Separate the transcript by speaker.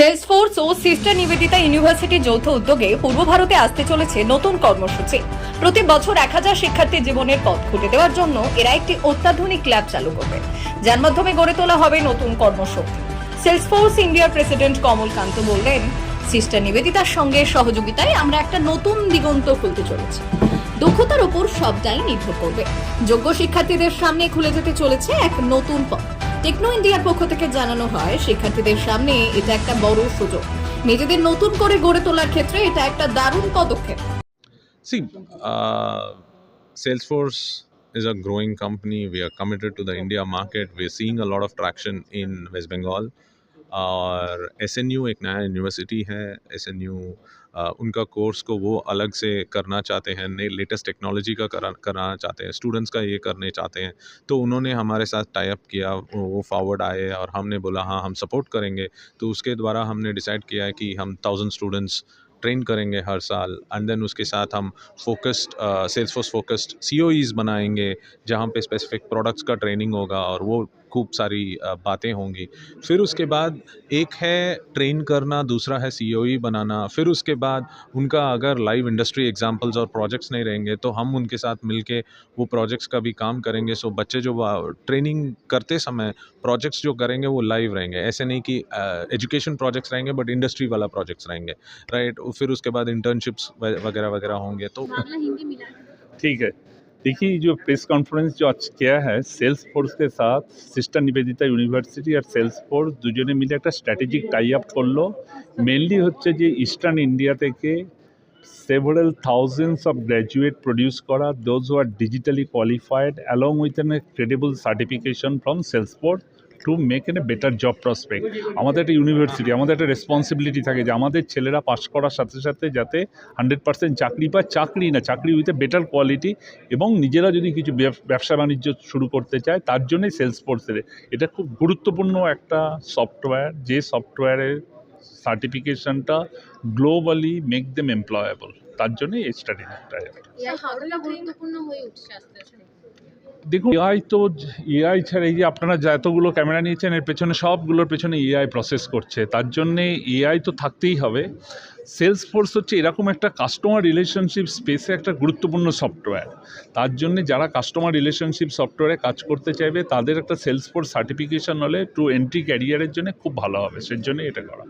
Speaker 1: Salesforce ও sister Nivedita ইউনিভার্সিটির যৌথ উদ্যোগে পূর্ব ভারতে আসতে চলেছে নতুন কর্মসূচি। প্রতি বছর এক হাজার শিক্ষার্থীর জীবনের পথ খুঁটে দেওয়ার জন্য এরা একটি অত্যাধুনিক ল্যাব চালু করবে, যার মাধ্যমে গড়ে তোলা হবে নতুন কর্মশক্তি। সেলসফোর্স ইন্ডিয়ার প্রেসিডেন্ট কমল কান্ত বললেন সিস্টার নিবেদিতার সঙ্গে সহযোগিতায় আমরা একটা নতুন দিগন্ত খুলতে চলেছি। দক্ষতার উপর সবটাই নির্ভর করবে। যোগ্য শিক্ষার্থীদের সামনে খুলে যেতে চলেছে এক নতুন পথ। টেকনো ইন্ডিয়ার পক্ষ থেকে জানানো হয় শিক্ষার্থীদের সামনে এটা একটা বড় সুযোগ নিজেদের নতুন করে গড়ে তোলার ক্ষেত্রে এটা একটা দারুণ পদক্ষেপ
Speaker 2: C Salesforce is a growing company. We are committed to the India market. We are seeing a lot of traction in West Bengal. और SNU एक नया यूनिवर्सिटी है। SNU उनका कोर्स को वो अलग से करना चाहते हैं नए लेटेस्ट टेक्नोलॉजी का करा, कराना चाहते हैं स्टूडेंट्स का ये करने चाहते हैं। तो उन्होंने हमारे साथ टाई अप किया, वो फॉरवर्ड आए और हमने बोला हाँ हम सपोर्ट करेंगे। तो उसके द्वारा हमने डिसाइड किया कि हम थाउज़ेंड स्टूडेंट्स ट्रेन करेंगे हर साल। एंड देन उसके साथ हम फोकस्ड सेल्स फोर्स फोकस्ड सी बनाएँगे, जहाँ पे स्पेसिफिक प्रोडक्ट्स का ट्रेनिंग होगा और वो खूब सारी बातें होंगी। फिर उसके बाद एक है ट्रेन करना दूसरा है सी बनाना। फिर उसके बाद उनका अगर लाइव इंडस्ट्री एग्जाम्पल्स और प्रोजेक्ट्स नहीं रहेंगे तो हम उनके साथ मिलके वो प्रोजेक्ट्स का भी काम करेंगे। सो बच्चे जो ट्रेनिंग करते समय प्रोजेक्ट्स जो करेंगे वो लाइव रहेंगे। ऐसे नहीं कि एजुकेशन प्रोजेक्ट्स रहेंगे बट इंडस्ट्री वाला प्रोजेक्ट्स रहेंगे। राइट? फिर उसके बाद इंटर्नशिप्स वगैरह वगैरह होंगे तो।
Speaker 3: ठीक है। देखिए जो प्रेस कॉन्फ्रेंस जो आज किया है सेल्स फोर्स के साथ सिस्टर निवेदिता ইউনিভার্সিটি আর সেলস ফোর্স দুজনে মিলে একটা স্ট্র্যাটেজিক টাই আপ করলো মেনলি হচ্ছে যে ইস্টার্ন ইন্ডিয়া থেকে several thousands of graduate produce করা those who are digitally qualified along with incredible certification from Salesforce to make an a better job prospect আমাদের একটা ইউনিভার্সিটি আমাদের একটা রেসপন্সিবিলিটি থাকে যে আমাদের ছেলেরা পাশ করার সাথে সাথে যাতে হান্ড্রেড পার্সেন্ট চাকরি পায় চাকরি না চাকরি উইথ এ বেটার কোয়ালিটি এবং নিজেরা যদি কিছু ব্যবসা বাণিজ্য শুরু করতে চায় তার জন্যই সেলস ফোর্সের এটা খুব গুরুত্বপূর্ণ একটা সফটওয়্যার যে সফটওয়্যারের সার্টিফিকেশনটা গ্লোবালি মেক দেম এমপ্লয়েবল তার জন্যই এই স্ট্র্যাটেজিটা দেখুন এআই তো এআই ছাড়া এই যে আপনারা যা এতগুলো ক্যামেরা নিয়েছেন, এর পেছনে সবগুলোর পেছনে এআই প্রসেস করছে। তার জন্যে এআই তো থাকতেই হবে। সেলস ফোর্স হচ্ছে এরকম একটা কাস্টমার রিলেশনশিপ স্পেসে একটা গুরুত্বপূর্ণ সফটওয়্যার তার জন্য যারা কাস্টমার রিলেশনশিপ সফটওয়্যারে কাজ করতে চাইবে, তাদের একটা সেলস ফোর্স সার্টিফিকেশন হলে টু এন্ট্রি ক্যারিয়ারের জন্য খুব ভালো হবে। সেই জন্য এটা করা।